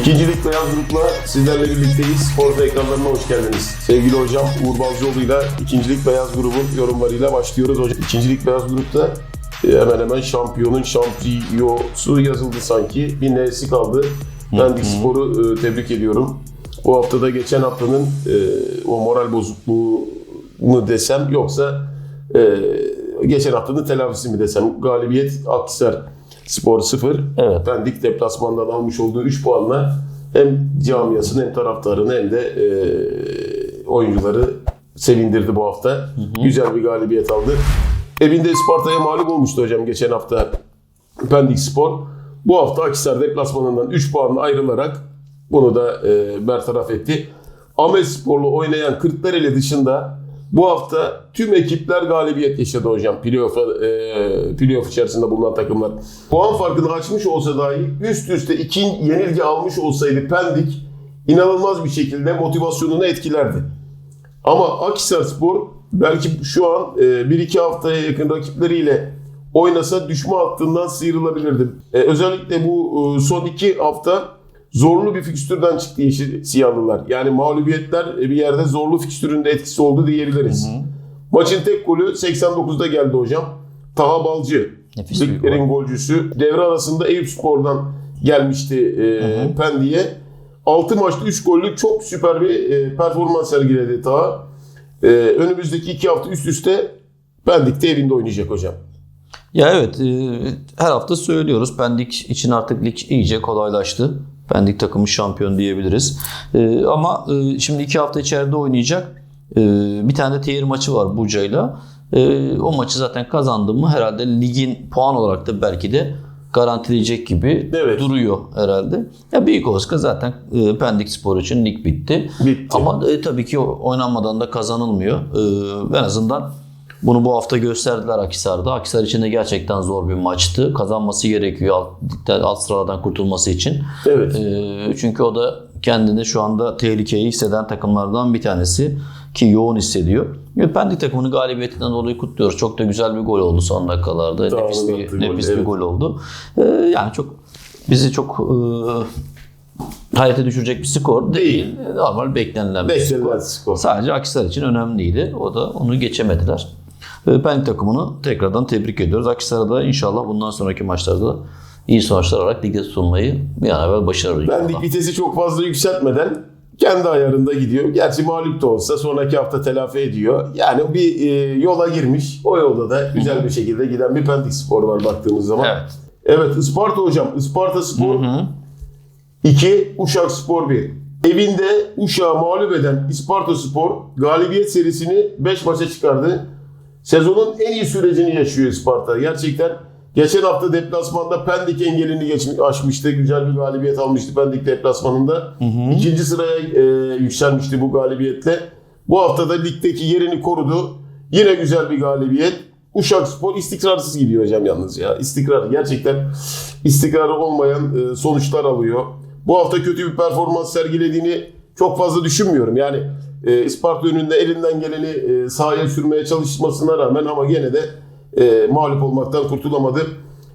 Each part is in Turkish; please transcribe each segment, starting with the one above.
İkincilik Beyaz Grup'la sizlerle birlikteyiz. Sporcu ekranlarına hoş geldiniz. Sevgili hocam Uğur Balcıoğlu ile İkincilik Beyaz Grup'un yorumlarıyla başlıyoruz. Hocam, İkincilik Beyaz Grup'ta e, hemen hemen şampiyonun şampiyosu yazıldı sanki. Bir N'si kaldı. Pendik Spor'u e, tebrik ediyorum. Bu haftada geçen haftanın e, o moral bozukluğu mu desem yoksa geçen haftanın telafisi mi desem galibiyet Akhisar Spor 0. Evet. Pendik deplasmandan almış olduğu 3 puanla hem camiasını hem taraftarını hem de e, oyuncuları sevindirdi bu hafta. Güzel bir galibiyet aldı. Evinde Isparta'ya mağlup olmuştu hocam geçen hafta Pendik Spor. Bu hafta Akhisar deplasmanından 3 puanla ayrılarak bunu da e, bertaraf etti. Ahmet Spor'la oynayan Kırklareli dışında bu hafta tüm ekipler galibiyet yaşadı hocam. Playoff'a, e, playoff içerisinde bulunan takımlar. Puan farkını açmış olsa dahi üst üste iki yenilgi almış olsaydı Pendik inanılmaz bir şekilde motivasyonunu etkilerdi. Ama Akhisar Spor belki şu an 1-2 haftaya yakın rakipleriyle oynasa düşme hattından sıyrılabilirdi. E, özellikle bu e, son 2 hafta zorlu bir fikstürden çıktı yeşil siyahlılar. Yani mağlubiyetler e, bir yerde zorlu fikstüründe etkisi oldu diyebiliriz. Maçın tek golü 89'da geldi hocam. Taha Balcı, liglerin golcüsü. Devre arasında Eyüp Spor'dan gelmişti e, Pendik'e. 6 maçta 3 gollük çok süper bir e, performans sergiledi Taha. E, önümüzdeki 2 hafta üst üste Pendik'te evinde oynayacak hocam. Ya evet e, her hafta söylüyoruz. Pendik için artık lig iyice kolaylaştı. Pendik takımı şampiyon diyebiliriz. E, ama e, şimdi iki hafta içeride oynayacak. E, bir tane de tehir maçı var Buca'yla. E, o maçı zaten kazandı mı herhalde ligin puan olarak da belki de garantileyecek gibi Evet. duruyor herhalde. Ya büyük olsa zaten e, Pendik Spor için lig bitti. Bitti. Ama e, tabii ki oynanmadan da kazanılmıyor. E, en azından bunu bu hafta gösterdiler Akhisar'da. Akhisar için de gerçekten zor bir maçtı. Kazanması gerekiyor alt, alt sıralardan kurtulması için. Evet. E, çünkü o da kendini şu anda tehlikeyi hisseden takımlardan bir tanesi ki yoğun hissediyor. Pendik takımının galibiyetinden dolayı kutluyoruz. Çok da güzel bir gol oldu son dakikalarda. Dağılın nefis bir, gol, nefis bir evet. gol oldu. E, yani çok bizi çok e, hayrete düşürecek bir skor değil. Normal beklenilen bir skor. Beklenilen skor. Sadece Akhisar için önemliydi. O da onu geçemediler. Pendik takımını tekrardan tebrik ediyoruz. Akhisar'a da inşallah bundan sonraki maçlarda iyi sonuçlar alarak ligde tutulmayı bir an evvel başarır. inşallah. Pendik vitesi çok fazla yükseltmeden kendi ayarında gidiyor. Gerçi mağlup da olsa sonraki hafta telafi ediyor. Yani bir e, yola girmiş. O yolda da güzel bir şekilde giden bir Pendik Spor var baktığımız zaman. Evet. Evet Isparta hocam. Isparta Spor 2, Uşak Spor 1. Evinde Uşak'ı mağlup eden Isparta Spor galibiyet serisini 5 maça çıkardı. Sezonun en iyi sürecini yaşıyor Isparta. Gerçekten geçen hafta deplasmanda Pendik engelini geçmiş, aşmıştı. Güzel bir galibiyet almıştı Pendik deplasmanında. İkinci sıraya e, yükselmişti bu galibiyetle. Bu hafta da ligdeki yerini korudu. Yine güzel bir galibiyet. Uşak Spor istikrarsız gidiyor hocam yalnız ya. İstikrar gerçekten istikrarı olmayan e, sonuçlar alıyor. Bu hafta kötü bir performans sergilediğini çok fazla düşünmüyorum. Yani e, Isparta önünde elinden geleni e, sahaya sürmeye çalışmasına rağmen ama gene de e, mağlup olmaktan kurtulamadı.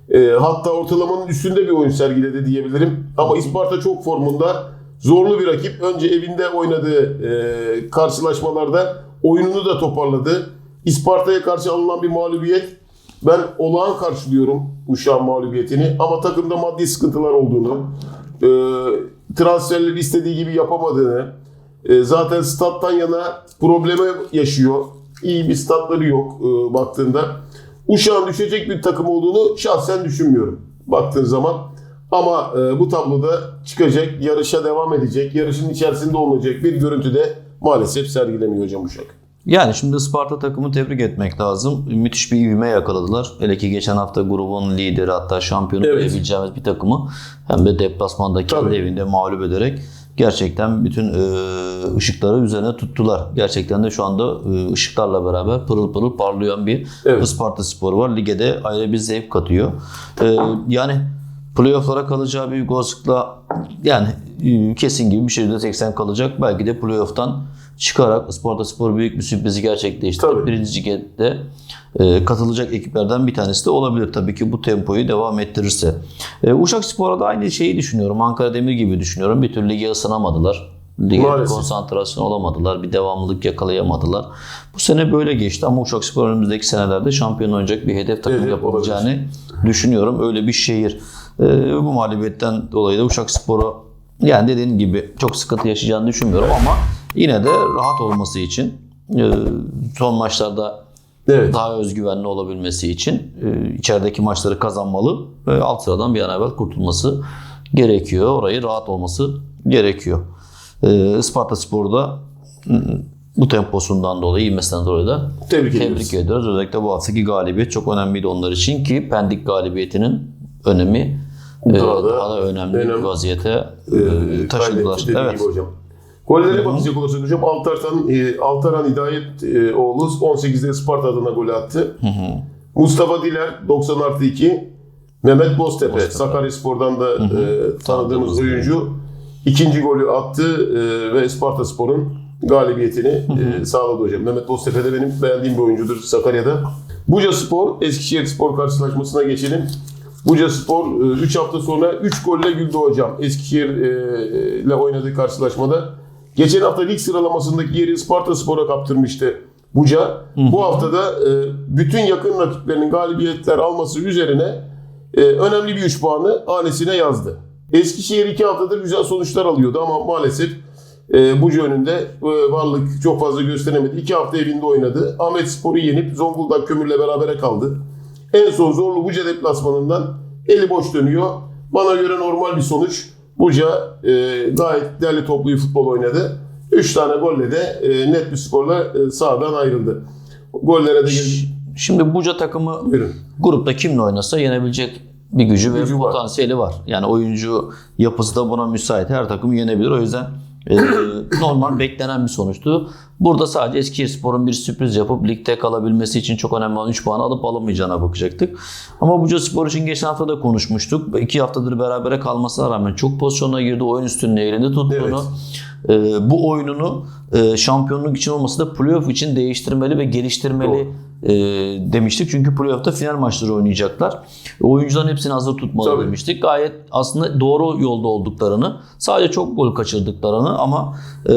E, hatta ortalamanın üstünde bir oyun sergiledi diyebilirim. Ama Isparta çok formunda. Zorlu bir rakip. Önce evinde oynadığı e, karşılaşmalarda oyununu da toparladı. Isparta'ya karşı alınan bir mağlubiyet ben olağan karşılıyorum Uşak'ın mağlubiyetini ama takımda maddi sıkıntılar olduğunu, e, transferleri istediği gibi yapamadığını, e, zaten stat'tan yana probleme yaşıyor. İyi bir statları yok e, baktığında. Uşak'ın düşecek bir takım olduğunu şahsen düşünmüyorum baktığın zaman. Ama e, bu tabloda çıkacak, yarışa devam edecek, yarışın içerisinde olacak bir görüntüde maalesef sergilemiyor hocam Uşak. Yani şimdi Sparta takımı tebrik etmek lazım. Müthiş bir ivme yakaladılar. Hele ki geçen hafta grubun lideri hatta şampiyonu Evet. diyebileceğimiz bir takımı hem de deplasmanda kendi Tabii. evinde mağlup ederek gerçekten bütün e, ışıkları üzerine tuttular. Gerçekten de şu anda e, ışıklarla beraber pırıl pırıl parlayan bir Evet. Isparta sporu var. Lige de ayrı bir zevk katıyor. E, yani playofflara kalacağı büyük olasılıkla yani e, kesin gibi bir şey %80 kalacak. Belki de playoff'tan çıkarak Isparta Spor büyük bir sürprizi gerçekleştirdi. Tabii. Birinci ligde e, katılacak ekiplerden bir tanesi de olabilir tabii ki bu tempoyu devam ettirirse. E, Uşak Spor'a da aynı şeyi düşünüyorum. Ankara Demir gibi düşünüyorum. Bir türlü lige ısınamadılar. Lige bir Maalesef. konsantrasyon olamadılar. Bir devamlılık yakalayamadılar. Bu sene böyle geçti ama Uşak Spor önümüzdeki senelerde şampiyon oynayacak bir hedef takım Hedef yapabileceğini düşünüyorum. Öyle bir şehir. Ee, bu mağlubiyetten dolayı da Uşak Spor'u yani dediğin gibi çok sıkıntı yaşayacağını düşünmüyorum ama yine de rahat olması için e, son maçlarda Evet. daha özgüvenli olabilmesi için e, içerideki maçları kazanmalı ve alt sıradan bir an evvel kurtulması gerekiyor. Orayı rahat olması gerekiyor. E, Isparta Spor'da m, bu temposundan dolayı, ivmesinden dolayı da Tebrik ediyoruz. tebrik ediyoruz. Özellikle bu haftaki galibiyet çok önemliydi onlar için ki Pendik galibiyetinin önemi e, Daha da daha da önemli bir önemli. vaziyete e, taşıdılar. Evet. hocam. Gollere bakacak olursak hocam Altartan, e, Altaran Hidayet e, oğlu 18'de Isparta adına gol attı. Mustafa Diler 90 artı 2. Mehmet Boztepe, Boztepe. Sakaryaspor'dan da e, tanıdığımız oyuncu. ikinci golü attı e, ve Isparta Spor'un galibiyetini e, sağladı hocam. Mehmet Boztepe de benim beğendiğim bir oyuncudur Sakarya'da. Buca Spor, Eskişehir Spor karşılaşmasına geçelim. Buca Spor 3 hafta sonra 3 golle güldü hocam. Eskişehir e, ile oynadığı karşılaşmada. Geçen hafta lig sıralamasındaki yeri Sparta Spor'a kaptırmıştı Buca. Bu haftada e, bütün yakın rakiplerinin galibiyetler alması üzerine e, önemli bir 3 puanı hanesine yazdı. Eskişehir 2 haftadır güzel sonuçlar alıyordu ama maalesef e, Buca önünde e, varlık çok fazla gösteremedi. 2 hafta evinde oynadı. Ahmet Spor'u yenip Zonguldak Kömür'le berabere kaldı. En son zorlu Buca deplasmanından eli boş dönüyor. Bana göre normal bir sonuç. Buca e, gayet değerli toplu futbol oynadı. 3 tane golle de e, net bir skorla e, sahadan ayrıldı. Gollere de gel- Şimdi Buca takımı Buyurun. grupta kimle oynasa yenebilecek bir gücü, Gücü ve var. potansiyeli var. Yani oyuncu yapısı da buna müsait. Her takım yenebilir. O yüzden e, normal beklenen bir sonuçtu. Burada sadece Eskişehirspor'un bir sürpriz yapıp ligde kalabilmesi için çok önemli olan 3 puan alıp alamayacağına bakacaktık. Ama Buca Spor için geçen hafta da konuşmuştuk. 2 haftadır berabere kalmasına rağmen çok pozisyona girdi. Oyun üstünlüğü elinde tuttuğunu. e, bu oyununu e, şampiyonluk için olmasa da playoff için değiştirmeli ve geliştirmeli e, demiştik. Çünkü playoff'ta final maçları oynayacaklar. Oyuncuların hepsini hazır tutmalı Tabii. demiştik. Gayet aslında doğru yolda olduklarını, sadece çok gol kaçırdıklarını ama e,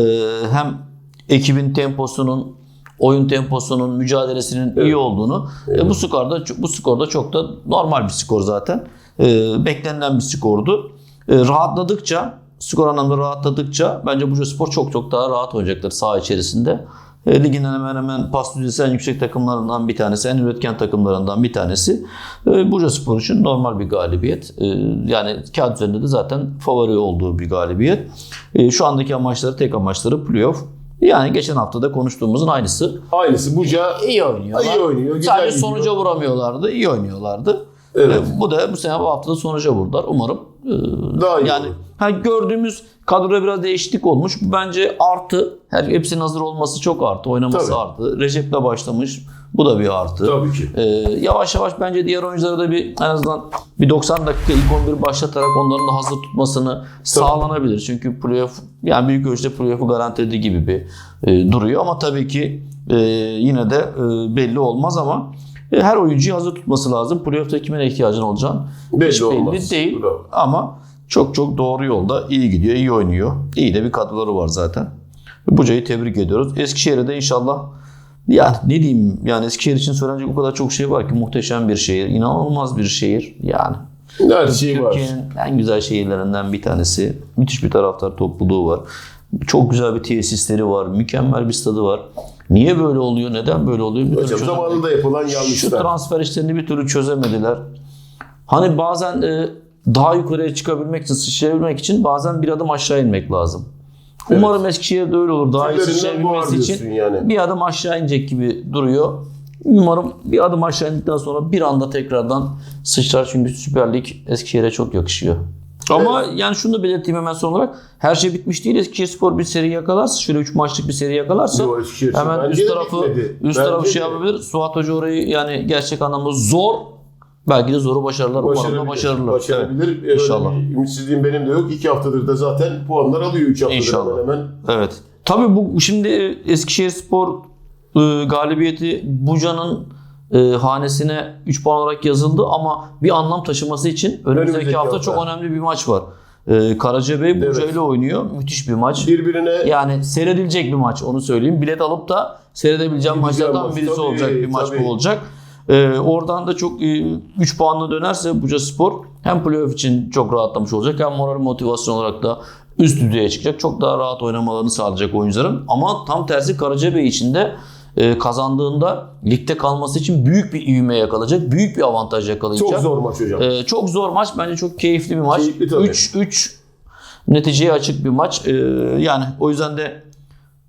hem ekibin temposunun oyun temposunun, mücadelesinin iyi olduğunu e, bu skorda bu skorda çok da normal bir skor zaten. E, beklenilen bir skordu. E, rahatladıkça, skor anlamda rahatladıkça bence Buca Spor çok çok daha rahat oynayacaklar saha içerisinde. E, ligin hemen hemen pas düzeysi en yüksek takımlarından bir tanesi, en üretken takımlarından bir tanesi. E, Buca Spor için normal bir galibiyet. E, yani kağıt üzerinde de zaten favori olduğu bir galibiyet. E, şu andaki amaçları, tek amaçları playoff. Yani geçen hafta da konuştuğumuzun aynısı. Aynısı Buca İyi oynuyorlar. İyi oynuyor, güzel Sadece gidiyor. sonuca vuramıyorlardı. iyi oynuyorlardı. Evet. E, bu da bu sene bu haftada sonuca vurdular. Umarım e, Daha iyi yani olur. ha, gördüğümüz kadroda biraz değişiklik olmuş. Bu bence artı. Her hepsinin hazır olması çok artı. Oynaması Tabii. artı. Recep'le başlamış. Bu da bir artı. tabii ki. Ee, yavaş yavaş bence diğer oyunculara da bir en azından bir 90 dakika ilk 11 başlatarak onların da hazır tutmasını sağlanabilir. Çünkü playoff yani büyük ölçüde playoff'u garantilediği gibi bir e, duruyor ama tabii ki e, yine de e, belli olmaz ama e, her oyuncuyu hazır tutması lazım. Playoff'ta kimin ihtiyacın olacağını Belli hiç belli olmaz. değil. Bravo. Ama çok çok doğru yolda iyi gidiyor, iyi oynuyor. İyi de bir kadroları var zaten. Buca'yı tebrik ediyoruz. Eskişehir'e de inşallah ya ne diyeyim yani Eskişehir için söylenecek o kadar çok şey var ki muhteşem bir şehir, inanılmaz bir şehir yani. Her şey var. Türkiye'nin en güzel şehirlerinden bir tanesi. Müthiş bir taraftar topluluğu var. Çok güzel bir tesisleri var. Mükemmel bir stadı var. Niye böyle oluyor? Neden böyle oluyor? Bir Hocam zamanında yapılan Şu yanlışlar. transfer işlerini bir türlü çözemediler. Hani bazen e, daha yukarıya çıkabilmek için, sıçrayabilmek için bazen bir adım aşağı inmek lazım. Umarım Eskişehir'de öyle olur. Daha iyi Tüylerinden sıçrayabilmesi boğar için yani. bir adım aşağı inecek gibi duruyor. Umarım bir adım aşağı indikten sonra bir anda tekrardan sıçrar çünkü Süper Lig Eskişehir'e çok yakışıyor. Ama yani şunu da belirteyim hemen son olarak. Her şey bitmiş değil. Eskişehirspor bir seri yakalarsa, şöyle 3 maçlık bir seri yakalarsa Yo, Eskişehir hemen bence üst tarafı bitmedi. üst Bence tarafı şey yapabilir. Suat Hoca orayı yani gerçek anlamda zor belki de zoru da Başarabilir. başarırlar. Başarabilir. Evet. İnşallah. Öyle ümitsizliğim benim de yok. İki haftadır da zaten puanlar alıyor. Üç haftadır İnşallah. hemen. Evet. Tabii bu şimdi Eskişehir Spor e, galibiyeti Buca'nın e, hanesine 3 puan olarak yazıldı ama bir anlam taşıması için önümüzdeki Önümüzdeki hafta hafta. çok önemli bir maç var. E, Karacabey Buca Evet. ile oynuyor. Müthiş bir maç. Birbirine Yani seyredilecek bir maç onu söyleyeyim. Bilet alıp da seyredebileceğim maçlardan maç. birisi Tabii, olacak bir maç tabii. bu olacak. Ee, oradan da çok 3 puanla dönerse Buca Spor hem playoff için çok rahatlamış olacak hem moral motivasyon olarak da üst düzeye çıkacak. Çok daha rahat oynamalarını sağlayacak oyuncuların. Ama tam tersi Karacabey için de e, kazandığında ligde kalması için büyük bir ivme yakalayacak. Büyük bir avantaj yakalayacak. çok zor maç hocam. Ee, çok zor maç. Bence çok keyifli bir maç. Keyifli tabii. 3-3 neticeye açık bir maç. Ee, yani o yüzden de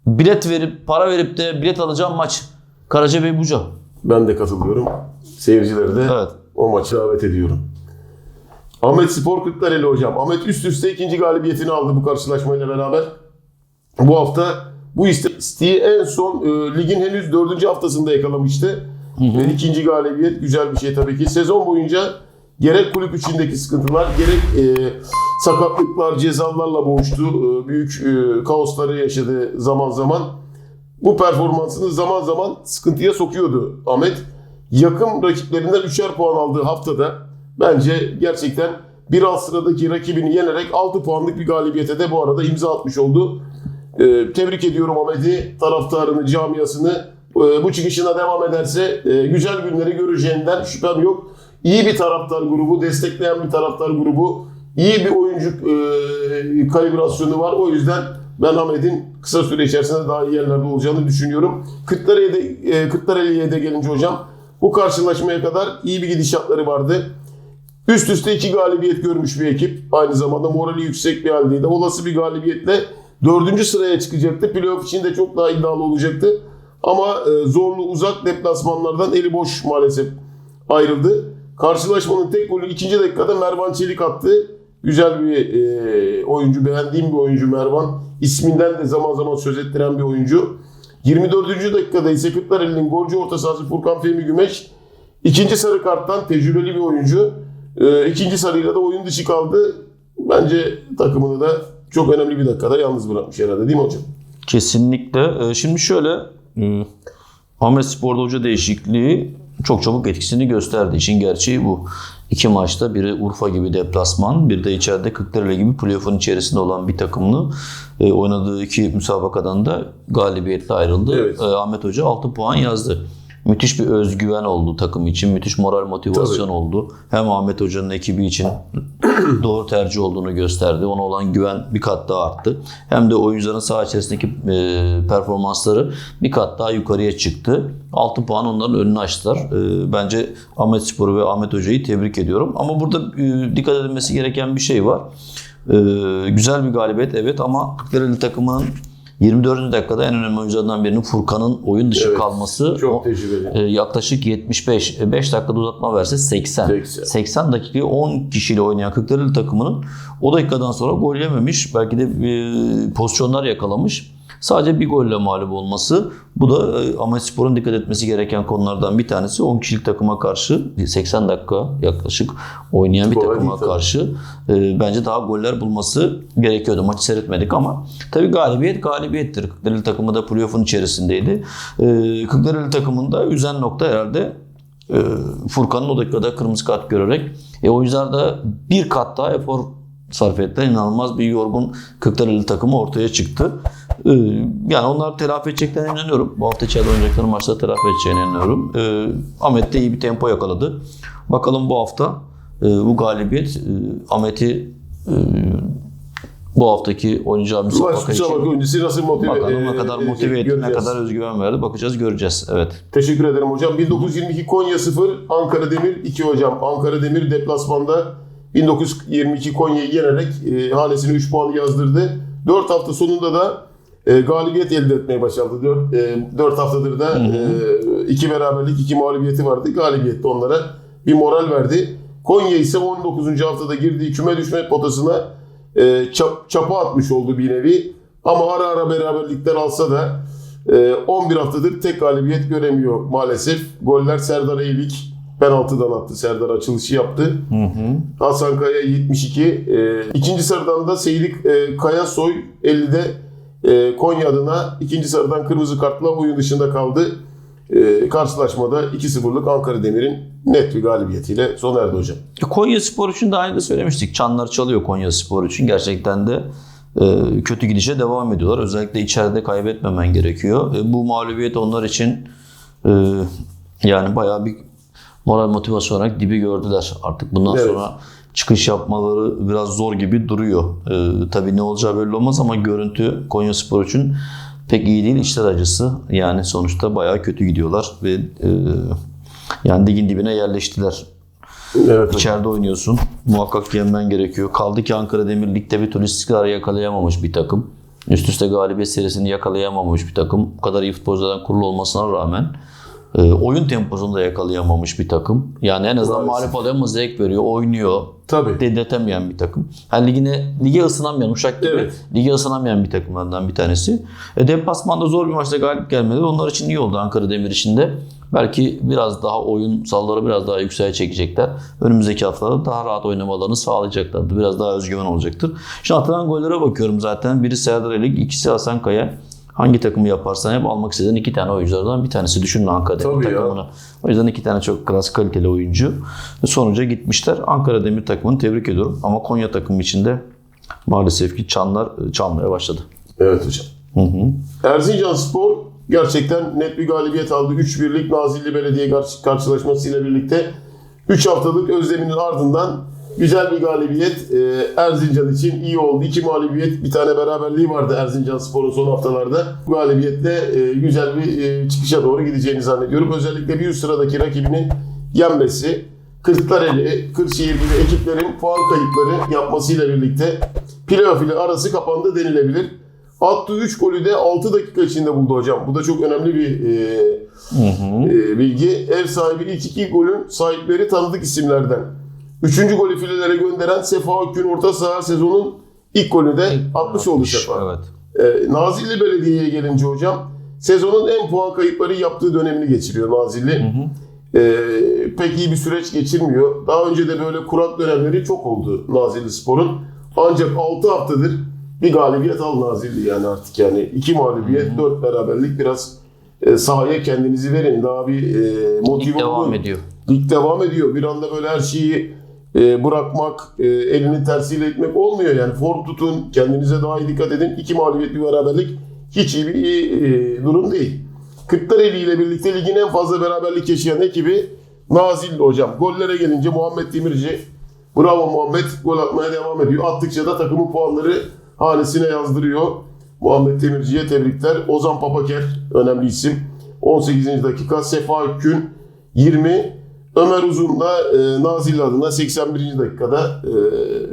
bilet verip para verip de bilet alacağım maç. Karacabey Buca. Ben de katılıyorum. Seyircileri de Evet. o maça davet ediyorum. Ahmet Spor Kırklareli hocam. Ahmet üst üste ikinci galibiyetini aldı bu karşılaşmayla beraber. Bu hafta bu istatistiği en son e, ligin henüz dördüncü haftasında yakalamıştı. Ve ikinci galibiyet güzel bir şey tabii ki. Sezon boyunca gerek kulüp içindeki sıkıntılar gerek e, sakatlıklar, cezalarla boğuştu. E, büyük e, kaosları yaşadı zaman zaman. Bu performansını zaman zaman sıkıntıya sokuyordu Ahmet. Yakın rakiplerinden 3'er puan aldığı haftada bence gerçekten bir alt sıradaki rakibini yenerek 6 puanlık bir galibiyete de bu arada imza atmış oldu. Ee, tebrik ediyorum Ahmet'i, taraftarını, camiasını. Ee, bu çıkışına devam ederse e, güzel günleri göreceğinden şüphem yok. İyi bir taraftar grubu, destekleyen bir taraftar grubu, iyi bir oyuncu e, kalibrasyonu var. O yüzden ben Ahmet'in kısa süre içerisinde daha iyi yerlerde olacağını düşünüyorum. Kırklareli'ye e, Kırklareli'ye de gelince hocam bu karşılaşmaya kadar iyi bir gidişatları vardı. Üst üste iki galibiyet görmüş bir ekip. Aynı zamanda morali yüksek bir haldeydi. Olası bir galibiyetle dördüncü sıraya çıkacaktı. Playoff için de çok daha iddialı olacaktı. Ama e, zorlu uzak deplasmanlardan eli boş maalesef ayrıldı. Karşılaşmanın tek golü ikinci dakikada Mervan Çelik attı. Güzel bir e, oyuncu, beğendiğim bir oyuncu Mervan. İsminden de zaman zaman söz ettiren bir oyuncu. 24. dakikada ise Kırklareli'nin golcü orta sahası Furkan Fehmi Gümeş ikinci sarı karttan tecrübeli bir oyuncu. E, ikinci sarıyla da oyun dışı kaldı. Bence takımını da çok önemli bir dakikada yalnız bırakmış herhalde değil mi hocam? Kesinlikle. Ee, Şimdi şöyle e, Ahmet Spor'da hoca değişikliği çok çabuk etkisini gösterdi. İşin gerçeği bu. İki maçta biri Urfa gibi deplasman, bir de içeride Kırklareli gibi playoff'un içerisinde olan bir takımlı e, oynadığı iki müsabakadan da galibiyetle ayrıldı. Evet. E, Ahmet Hoca 6 puan yazdı. Müthiş bir özgüven oldu takım için. Müthiş moral motivasyon Tabii. oldu. Hem Ahmet Hoca'nın ekibi için doğru tercih olduğunu gösterdi. Ona olan güven bir kat daha arttı. Hem de oyuncuların saha içerisindeki e, performansları bir kat daha yukarıya çıktı. 6 puan onların önünü açtılar. E, bence Ahmet Spor'u ve Ahmet Hoca'yı tebrik ediyorum. Ama burada e, dikkat edilmesi gereken bir şey var. E, güzel bir galibiyet evet ama Kırklareli takımının 24. dakikada en önemli oyunculardan birinin Furkan'ın oyun dışı Evet, kalması Çok tecrübeli. e, yaklaşık 75 e, 5 dakikada uzatma verse 80. 80. 80 dakikayı 10 kişiyle oynayan Kırklareli takımının o dakikadan sonra gol yememiş. Belki de e, pozisyonlar yakalamış. Sadece bir golle mağlup olması. Bu da e, Ahmet Spor'un dikkat etmesi gereken konulardan bir tanesi. 10 kişilik takıma karşı 80 dakika yaklaşık oynayan bir takıma değil karşı e, bence daha goller bulması gerekiyordu. Maçı seyretmedik ama tabii galibiyet galibiyettir. Kırklareli takımı da playoff'un içerisindeydi. E, Kırklareli takımında üzen nokta herhalde e, Furkan'ın o dakikada kırmızı kart görerek e, oyuncular da bir kat daha efor sarf ettiler. İnanılmaz bir yorgun Kırklareli takımı ortaya çıktı. E, yani onlar telafi edeceklerine inanıyorum. Bu hafta içeride oynayacakları maçta telafi edeceğine inanıyorum. E, Ahmet de iyi bir tempo yakaladı. Bakalım bu hafta e, bu galibiyet e, Ahmet'i e, bu haftaki oynayacağı müsabaka için müsabaka öncesi nasıl motive bakalım ne e, kadar edecek motive etti, ne kadar özgüven verdi. Bakacağız, göreceğiz. Evet. Teşekkür ederim hocam. 1922 Konya 0, Ankara Demir 2 hocam. Ankara Demir deplasmanda 1922 Konya'yı yenerek e, hanesine 3 puan yazdırdı. 4 hafta sonunda da e, galibiyet elde etmeye başardı. 4, e, 4 haftadır da 2 beraberlik, 2 mağlubiyeti vardı. Galibiyet de onlara bir moral verdi. Konya ise 19. haftada girdiği küme düşme potasına e, çap, çapa atmış oldu bir nevi. Ama ara ara beraberlikler alsa da e, 11 haftadır tek galibiyet göremiyor maalesef. Goller Serdar Eylik penaltıdan attı. Serdar açılışı yaptı. Hasan Kaya 72. E, ikinci sıradan da Seydik e, Kaya Soy 50'de e, Konya adına ikinci sarıdan kırmızı kartla oyun dışında kaldı. E, karşılaşmada 2-0'lık Ankara Demir'in net bir galibiyetiyle sona erdi hocam. Konya Spor için de aynı söylemiştik. Çanlar çalıyor Konya Spor için. Gerçekten de e, kötü gidişe devam ediyorlar. Özellikle içeride kaybetmemen gerekiyor. E, bu mağlubiyet onlar için e, yani bayağı bir moral motivasyon olarak dibi gördüler. Artık bundan Evet. sonra çıkış yapmaları biraz zor gibi duruyor. E, tabii ne olacağı belli olmaz ama görüntü Konya Spor için pek iyi değil. İşler acısı. Yani sonuçta bayağı kötü gidiyorlar ve e, yani ligin dibine yerleştiler. Evet hocam. İçeride oynuyorsun. Muhakkak yenmen gerekiyor. Kaldı ki Ankara Demir Lig'de bir türlü istikrar yakalayamamış bir takım. Üst üste galibiyet serisini yakalayamamış bir takım. Bu kadar iyi futbolculardan kurulu olmasına rağmen e, oyun temposunu da yakalayamamış bir takım. Yani en azından mağlup adamı zevk veriyor, oynuyor. Tabii. Dedirtemeyen bir takım. Yani ligine, lige ısınamayan, Uşak gibi Evet. lige ısınamayan bir takımlardan bir tanesi. E, deplasmanda zor bir maçta galip gelmeleri onlar için iyi oldu Ankara Demir için de. Belki biraz daha oyun salları biraz daha yükseğe çekecekler. Önümüzdeki haftalarda daha rahat oynamalarını sağlayacaklardır. Biraz daha özgüven olacaktır. Şimdi atılan gollere bakıyorum zaten. Biri Serdar Elik, ikisi Hasan Kaya. Hangi takımı yaparsan hep almak istediğin iki tane oyunculardan bir tanesi. Düşünün Ankara Demir Tabii ya. takımını. O yüzden iki tane çok klas kaliteli oyuncu. Sonuca gitmişler. Ankara Demir takımını tebrik ediyorum. Ama Konya takımı içinde maalesef ki çanlar e, çalmaya başladı. Evet hocam. Hı hı. Erzincan Spor gerçekten net bir galibiyet aldı. 3-1'lik Nazilli Belediye karşı- karşılaşmasıyla birlikte 3 haftalık özleminin ardından güzel bir galibiyet e, Erzincan için iyi oldu. İki mağlubiyet, bir tane beraberliği vardı Erzincan Spor'un son haftalarda. Bu galibiyetle e, güzel bir e, çıkışa doğru gideceğini zannediyorum. Özellikle bir üst sıradaki rakibini yenmesi, Kırklareli, Kırşehir gibi ekiplerin puan kayıpları yapmasıyla birlikte playoff ile arası kapandı denilebilir. Attığı 3 golü de 6 dakika içinde buldu hocam. Bu da çok önemli bir e, e, bilgi. Ev sahibi ilk iki golün sahipleri tanıdık isimlerden. Üçüncü golü filelere gönderen Sefa Akgün orta saha sezonun ilk golü de atmış oldu Sefa. Evet. E, Nazilli Belediye'ye gelince hocam sezonun en puan kayıpları yaptığı dönemini geçiriyor Nazilli. E, pek iyi bir süreç geçirmiyor. Daha önce de böyle kurak dönemleri çok oldu Nazilli Spor'un. Ancak 6 haftadır bir galibiyet al Nazilli yani artık yani. iki mağlubiyet, dört beraberlik biraz e, sahaya kendinizi verin. Daha bir e, motive Lig devam ediyor. Lig devam ediyor. Bir anda böyle her şeyi e, bırakmak, e, elinin tersiyle etmek olmuyor. Yani form tutun, kendinize daha iyi dikkat edin. İki mağlubiyet bir beraberlik hiç iyi bir e, durum değil. Kırklareli ile birlikte ligin en fazla beraberlik yaşayan ekibi Nazilli hocam. Gollere gelince Muhammed Demirci. Bravo Muhammed. Gol atmaya devam ediyor. Attıkça da takımın puanları hanesine yazdırıyor. Muhammed Demirci'ye tebrikler. Ozan Papaker önemli isim. 18. dakika. Sefa Akgün 20. Ömer Uzun da e, Nazilli adına 81. dakikada e,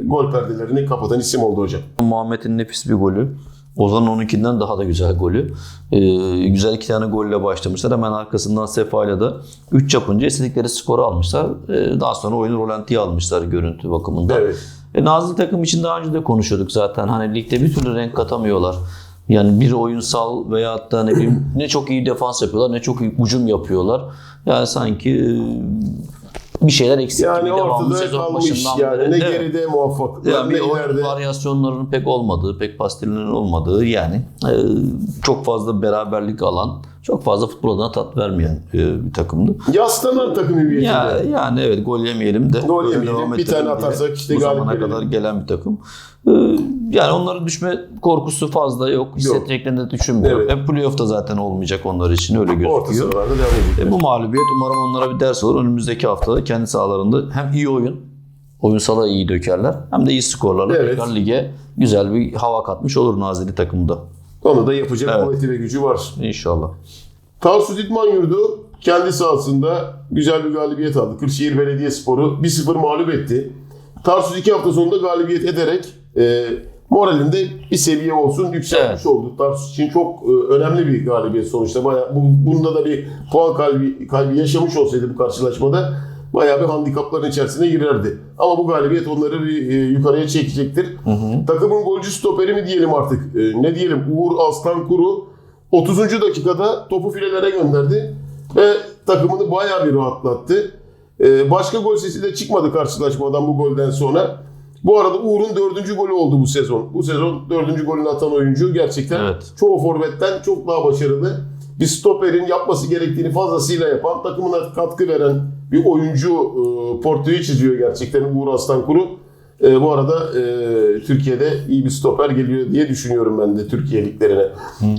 gol perdelerini kapatan isim oldu hocam. Muhammed'in nefis bir golü. Ozan'ın 12'den daha da güzel golü. Ee, güzel iki tane golle başlamışlar. Hemen arkasından Sefa'yla da 3 yapınca istedikleri skoru almışlar. Ee, daha sonra oyunu rolantiye almışlar görüntü bakımından. Evet. E, Nazilli takım için daha önce de konuşuyorduk zaten. Hani ligde bir türlü renk katamıyorlar. Yani bir oyunsal veyahut da ne bileyim ne çok iyi defans yapıyorlar ne çok iyi hücum yapıyorlar. Yani sanki e, bir şeyler eksik Yani gibi devamlı ortada sezon başından yani. beri. Ne Evet. geride muvaffaklıklar Yani ne ileride. varyasyonlarının pek olmadığı, pek pastelinin olmadığı yani e, çok fazla beraberlik alan, çok fazla futbol adına tat vermeyen e, bir takımdı. Yaslanan takım hüviyetinde. Ya, yani evet gol yemeyelim de. Gol yemeyelim, bir tane atarsak işte Bu galip gelelim. kadar gelen bir takım. E, yani onların düşme korkusu fazla yok. Hissedeceklerini de düşünmüyorum. Evet. E, playoff'ta zaten olmayacak onlar için öyle Orta gözüküyor. sıralarda devam edecekler. E, bu mağlubiyet umarım onlara bir ders olur. Önümüzdeki haftada kendi sahalarında hem iyi oyun, oyunsala iyi dökerler hem de iyi skorlarla Evet. tekrar lige güzel bir hava katmış olur Nazilli takımında. Onu da yapacak Evet. kuvveti ve gücü var. İnşallah. Tarsus İdman Yurdu kendi sahasında güzel bir galibiyet aldı. Kırşehir Belediyespor'u 1-0 mağlup etti. Tarsus iki hafta sonunda galibiyet ederek e, moralinde bir seviye olsun yükselmiş Evet. oldu. Tarsus için çok e, önemli bir galibiyet sonuçta. Bayağı, bu, bunda da bir puan kalbi, kalbi yaşamış olsaydı bu karşılaşmada bayağı bir handikapların içerisine girerdi. Ama bu galibiyet onları bir e, yukarıya çekecektir. Takımın golcü stoperi mi diyelim artık? E, ne diyelim? Uğur Aslan Kuru 30. dakikada topu filelere gönderdi ve takımını bayağı bir rahatlattı. Ee, başka gol sesi de çıkmadı karşılaşmadan bu golden sonra. Bu arada Uğur'un dördüncü golü oldu bu sezon. Bu sezon dördüncü golünü atan oyuncu gerçekten Evet. çoğu forvetten çok daha başarılı. Bir stoperin yapması gerektiğini fazlasıyla yapan, takımına katkı veren bir oyuncu e, portreyi çiziyor gerçekten Uğur Aslankuru. E, bu arada e, Türkiye'de iyi bir stoper geliyor diye düşünüyorum ben de Türkiye liglerine.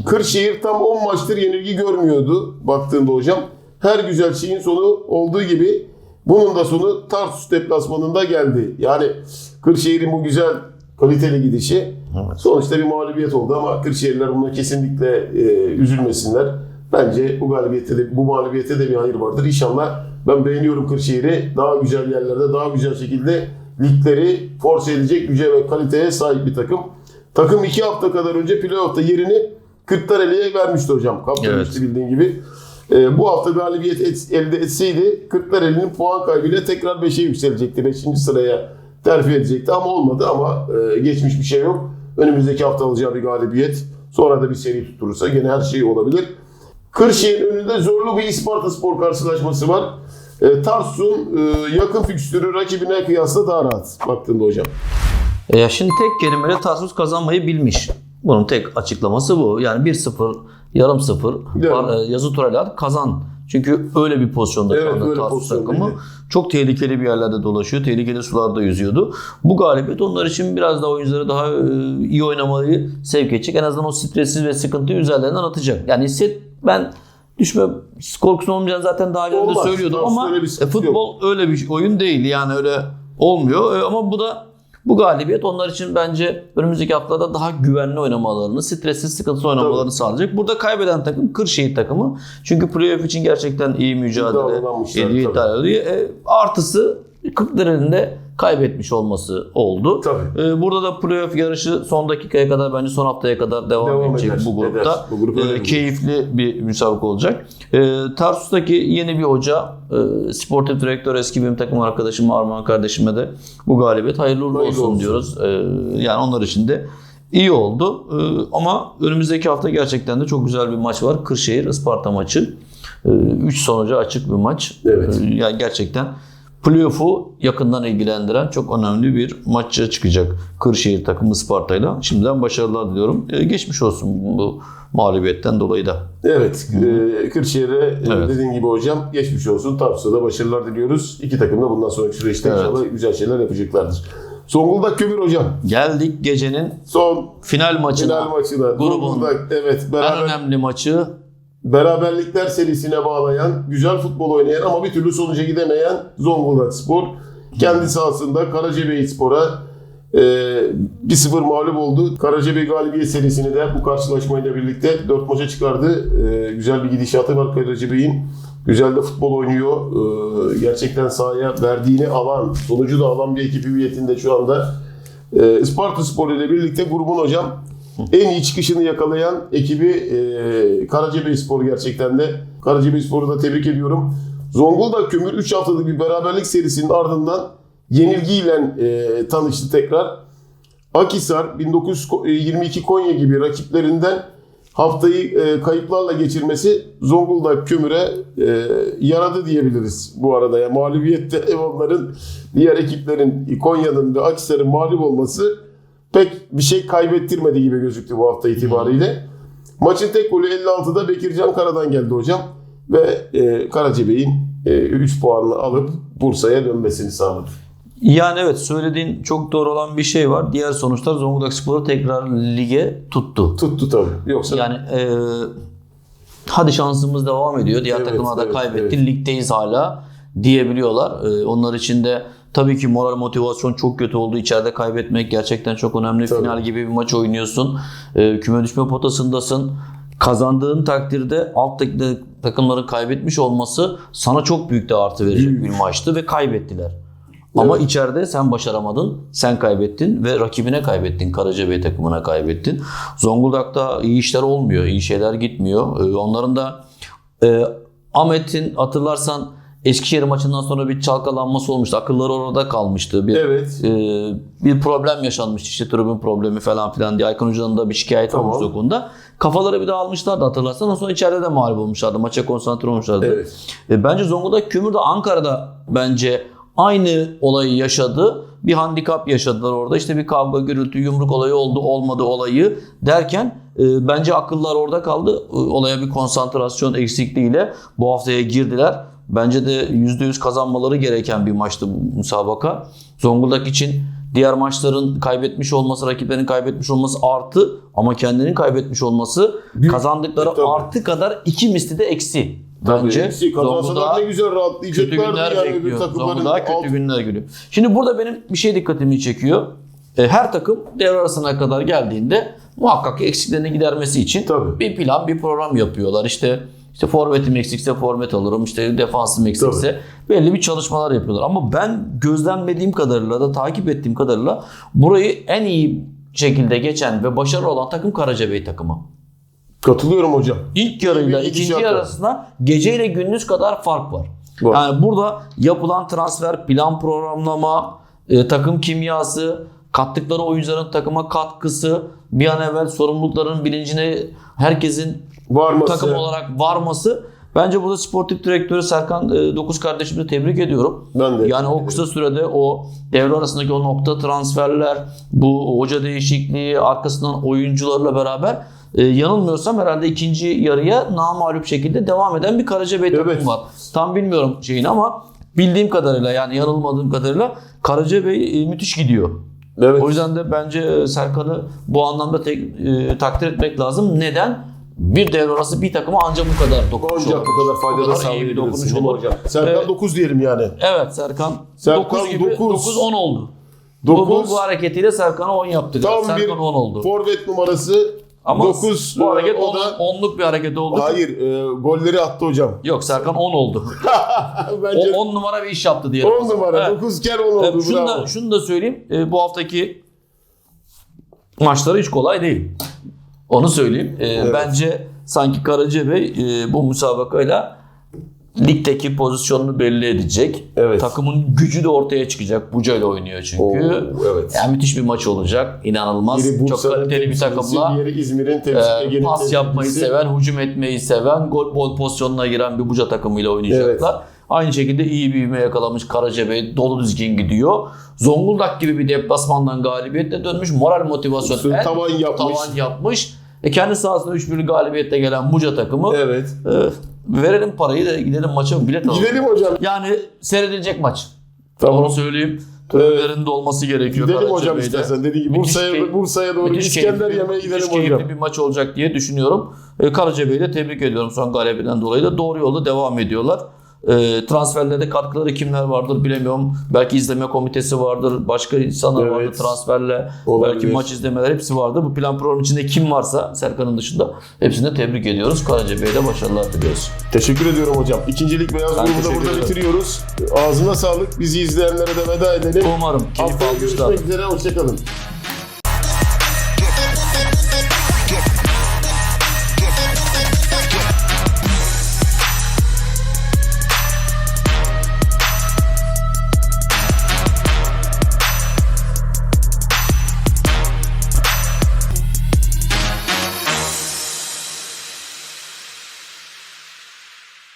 Kırşehir tam 10 maçtır yenilgi görmüyordu baktığında hocam. Her güzel şeyin sonu olduğu gibi bunun da sonu Tarsus deplasmanında geldi. Yani Kırşehir'in bu güzel kaliteli gidişi sonuçta bir mağlubiyet oldu ama Kırşehirler buna kesinlikle e, üzülmesinler. Bence bu galibiyette de bu mağlubiyette de bir hayır vardır. İnşallah ben beğeniyorum Kırşehir'i. Daha güzel yerlerde, daha güzel şekilde ligleri force edecek güce ve kaliteye sahip bir takım. Takım iki hafta kadar önce playoff'ta yerini Kırklareli'ye vermişti hocam. Kaptırmıştı bildiğin gibi. Ee, bu hafta galibiyet et- elde etseydi Kırklareli'nin puan kaybıyla tekrar 5'e yükselecekti. 5. sıraya terfi edecekti ama olmadı ama e, geçmiş bir şey yok. Önümüzdeki hafta alacağı bir galibiyet. Sonra da bir seri tutturursa gene her şey olabilir. Kırşehir'in önünde zorlu bir Isparta Spor karşılaşması var. E, Tarsus'un e, yakın fikstürü rakibine kıyasla daha rahat baktığında hocam. E ya şimdi tek kelimeyle Tarsus kazanmayı bilmiş. Bunun tek açıklaması bu. Yani 1-0, yarım 0 Evet. yazı turayla kazan. Çünkü öyle bir pozisyonda Evet, şu anda Tarsus takımı. Çok tehlikeli bir yerlerde dolaşıyor. Tehlikeli sularda yüzüyordu. Bu galibiyet onlar için biraz daha oyuncuları daha e, iyi oynamayı sevk edecek. En azından o stressiz ve sıkıntıyı üzerlerinden atacak. Yani hisset ben düşme korkusu olmayacağını zaten daha önce Olmaz. söylüyordum ama e, futbol öyle bir oyun değil. Yani öyle olmuyor. E, Ama bu da bu galibiyet onlar için bence önümüzdeki haftada daha güvenli oynamalarını, stressiz, sıkıntısız oynamalarını Tabii. sağlayacak. Burada kaybeden takım Kırşehir takımı. Çünkü playoff için gerçekten iyi mücadele ediyor. E, artısı Kırklareli'nin de kaybetmiş olması oldu. Tabii. E, burada da playoff yarışı son dakikaya kadar bence son haftaya kadar devam, Devam edecek eder, bu grupta. eder. Bu grup E, grup. keyifli bir müsabaka olacak. E, Tarsus'taki yeni bir hoca, e, sportif direktör eski benim takım arkadaşım Armağan kardeşime de bu galibiyet hayırlı uğurlu olsun, olsun. diyoruz. E, yani onlar için de iyi oldu. E, ama önümüzdeki hafta gerçekten de çok güzel bir maç var. Kırşehir Isparta maçı. 3 sonucu açık bir maç. Evet. E, yani gerçekten playoff'u yakından ilgilendiren çok önemli bir maça çıkacak Kırşehir takımı Isparta'yla. Şimdiden başarılar diliyorum. E, geçmiş olsun bu mağlubiyetten dolayı da. Evet, e, Kırşehir'e e, Evet. dediğin gibi hocam geçmiş olsun. Tarsus'a başarılar diliyoruz. İki takım da bundan sonraki süreçte Evet. inşallah güzel şeyler yapacaklardır. Zonguldak Kömür hocam. Geldik gecenin Son final maçına. final maçına. Grubun Zonguldak, evet, En beraber, önemli maçı beraberlikler serisine bağlayan, güzel futbol oynayan ama bir türlü sonuca gidemeyen Zonguldak Spor. Kendi sahasında Karacabey Spor'a e, 1-0 mağlup oldu. Karacabey galibiyet serisini de bu karşılaşmayla birlikte 4 maça çıkardı. E, güzel bir gidişatı var Karacabey'in. Güzel de futbol oynuyor. E, gerçekten sahaya verdiğini alan, sonucu da alan bir ekip hüviyetinde şu anda. E, Isparta Spor ile birlikte grubun hocam en iyi çıkışını yakalayan ekibi e, Karacabey Spor gerçekten de. Karacabey Spor'u da tebrik ediyorum. Zonguldak Kömür 3 haftalık bir beraberlik serisinin ardından yenilgiyle e, tanıştı tekrar. Akisar 1922 Konya gibi rakiplerinden haftayı e, kayıplarla geçirmesi Zonguldak Kömür'e e, yaradı diyebiliriz bu arada. Ya mağlubiyette onların diğer ekiplerin Konya'nın ve Akisar'ın mağlup olması pek bir şey kaybettirmedi gibi gözüktü bu hafta itibariyle. Maçın tek golü 56'da Bekircan Kara'dan geldi hocam. Ve e, Karacabey'in 3 puanını alıp Bursa'ya dönmesini sağladı. yani evet söylediğin çok doğru olan bir şey var. Diğer sonuçlar Zonguldak Spor'u tekrar lige tuttu. Tuttu tabii. Yoksa Yani e, hadi şansımız devam ediyor. Diğer Evet, takımlar da evet, kaybetti. evet. Ligdeyiz hala diyebiliyorlar. E, onlar için de tabii ki moral motivasyon çok kötü oldu. İçeride kaybetmek gerçekten çok önemli. Tabii. Final gibi bir maç oynuyorsun. E, küme düşme potasındasın. Kazandığın takdirde alttaki takımların kaybetmiş olması sana çok büyük de artı verecek bir maçtı ve kaybettiler. Ama Evet. içeride sen başaramadın, sen kaybettin ve rakibine kaybettin, Karacabey takımına kaybettin. Zonguldak'ta iyi işler olmuyor, iyi şeyler gitmiyor. Ee, Onların da e, Ahmet'in hatırlarsan Eskişehir maçından sonra bir çalkalanması olmuştu. Akılları orada kalmıştı. Bir, evet. e, bir problem yaşanmıştı. İşte tribün problemi falan filan diye. Aykın Hoca'nın da bir şikayet Tamam. olmuştu o konuda. Kafaları bir daha almışlardı hatırlarsan. Ondan sonra içeride de mağlup olmuşlardı. Maça konsantre olmuşlardı. Evet. E, bence Zonguldak Kömür de Ankara'da bence aynı olayı yaşadı. Bir handikap yaşadılar orada. İşte bir kavga, gürültü, yumruk olayı oldu, olmadı olayı derken e, bence akıllar orada kaldı. E, olaya bir konsantrasyon eksikliğiyle bu haftaya girdiler. Bence de %100 kazanmaları gereken bir maçtı bu müsabaka. Zonguldak için diğer maçların kaybetmiş olması, rakiplerin kaybetmiş olması artı ama kendinin kaybetmiş olması Büyük- kazandıkları Tabii. artı kadar iki misli de eksi. Bence eksi kazansalar ne güzel kötü rahatlayacaklardı günler yani bekliyor. Zonguldak'a kötü alt- günler geliyor. Şimdi burada benim bir şey dikkatimi çekiyor. E, Her takım devre arasına kadar geldiğinde muhakkak eksiklerini gidermesi için Tabii. bir plan, bir program yapıyorlar. İşte işte forvetim eksikse forvet alırım, işte defansım eksikse belli bir çalışmalar yapıyorlar. Ama ben gözlemlediğim kadarıyla da takip ettiğim kadarıyla burayı en iyi şekilde geçen ve başarılı olan takım Karacabey takımı. Katılıyorum hocam. İlk yarıyla ikinci gidişat yarı var. arasında gece ile gündüz kadar fark var. Var. Yani burada yapılan transfer, plan programlama, e, takım kimyası, kattıkları oyuncuların takıma katkısı, bir an evvel sorumlulukların bilincine herkesin Varması. takım olarak varması Bence burada sportif direktörü Serkan e, Dokuz kardeşimi de tebrik ediyorum. Ben de. Yani o kısa sürede o devre arasındaki o nokta transferler, bu hoca değişikliği, arkasından oyuncularla beraber e, yanılmıyorsam herhalde ikinci yarıya namağlup şekilde devam eden bir Karacabey takımı Evet. var. Tam bilmiyorum şeyini ama bildiğim kadarıyla yani yanılmadığım kadarıyla Karacabey e, müthiş gidiyor. Evet. O yüzden de bence e, Serkan'ı bu anlamda tek, e, takdir etmek lazım. Neden? Bir devre arası bir takıma ancak bu kadar dokunuş Ancak bu kadar faydada Bu kadar iyi bir dokunuş sağlayabilirsin olur. Serkan Evet. 9 diyelim yani. Evet Serkan, Serkan 9 gibi dokuz. 9-10 oldu. Bu, bu, Dokuz. bu hareketiyle Serkan'a 10 yaptı. Tam Serkan bir 10 oldu. forvet numarası Ama 9 bu hareket o 10, da 10'luk bir hareket oldu. hayır e, golleri attı hocam. Yok Serkan 10 oldu. Bence O 10 numara bir iş yaptı diyelim. 10 numara Evet. 9 kere 10 Evet, oldu şunu, bravo. da, şunu da söyleyeyim. E, bu haftaki maçları hiç kolay değil. Onu söyleyeyim. E, Bence sanki Karacabey e, bu müsabakayla ligdeki pozisyonunu belli edecek. Evet. Takımın gücü de ortaya çıkacak. Buca ile oynuyor çünkü. Oo, evet. Yani müthiş bir maç olacak. İnanılmaz. Biri Çok kaliteli bir takımla. diğeri İzmir'in temsilcisi. Ege'nin pas yapmayı temsilcisi. seven, hücum etmeyi seven, gol bol pozisyonuna giren bir Buca takımıyla oynayacaklar. Aynı şekilde iyi bir ivme yakalamış Karacabey dolu düzgün gidiyor. Zonguldak gibi bir deplasmandan galibiyetle dönmüş. Moral motivasyon en tavan yapmış. tavan yapmış. E kendi sahasında 3-1 galibiyette gelen Buca takımı Evet. e, verelim parayı da gidelim maça bilet alalım. Gidelim hocam. Yani seyredilecek maç. Tamam. Onu söyleyeyim. Tribünlerinde olması gerekiyor. Gidelim hocam Karacabey'de. istersen. Dediğim gibi Bursa'ya Bursa'ya doğru İskender keyifli, yemeğe gidelim müthiş hocam. keyifli bir maç olacak diye düşünüyorum. E, Karacabey'i de tebrik ediyorum son galibiyetinden dolayı da doğru yolda devam ediyorlar. E, transferlerde katkıları kimler vardır bilemiyorum. Belki izleme komitesi vardır, başka insanlar Evet. vardır transferle. Olabilir. Belki maç izlemeler hepsi vardır. Bu plan program içinde kim varsa Serkan'ın dışında hepsini tebrik ediyoruz. Karacabey'e de başarılar diliyoruz. Teşekkür ediyorum hocam. İkincilik beyaz Ben grubu da teşekkür burada ederim. bitiriyoruz. Ağzına sağlık. Bizi izleyenlere de veda edelim. Umarım keyif almışlar. görüşmek üzere. Hoşçakalın.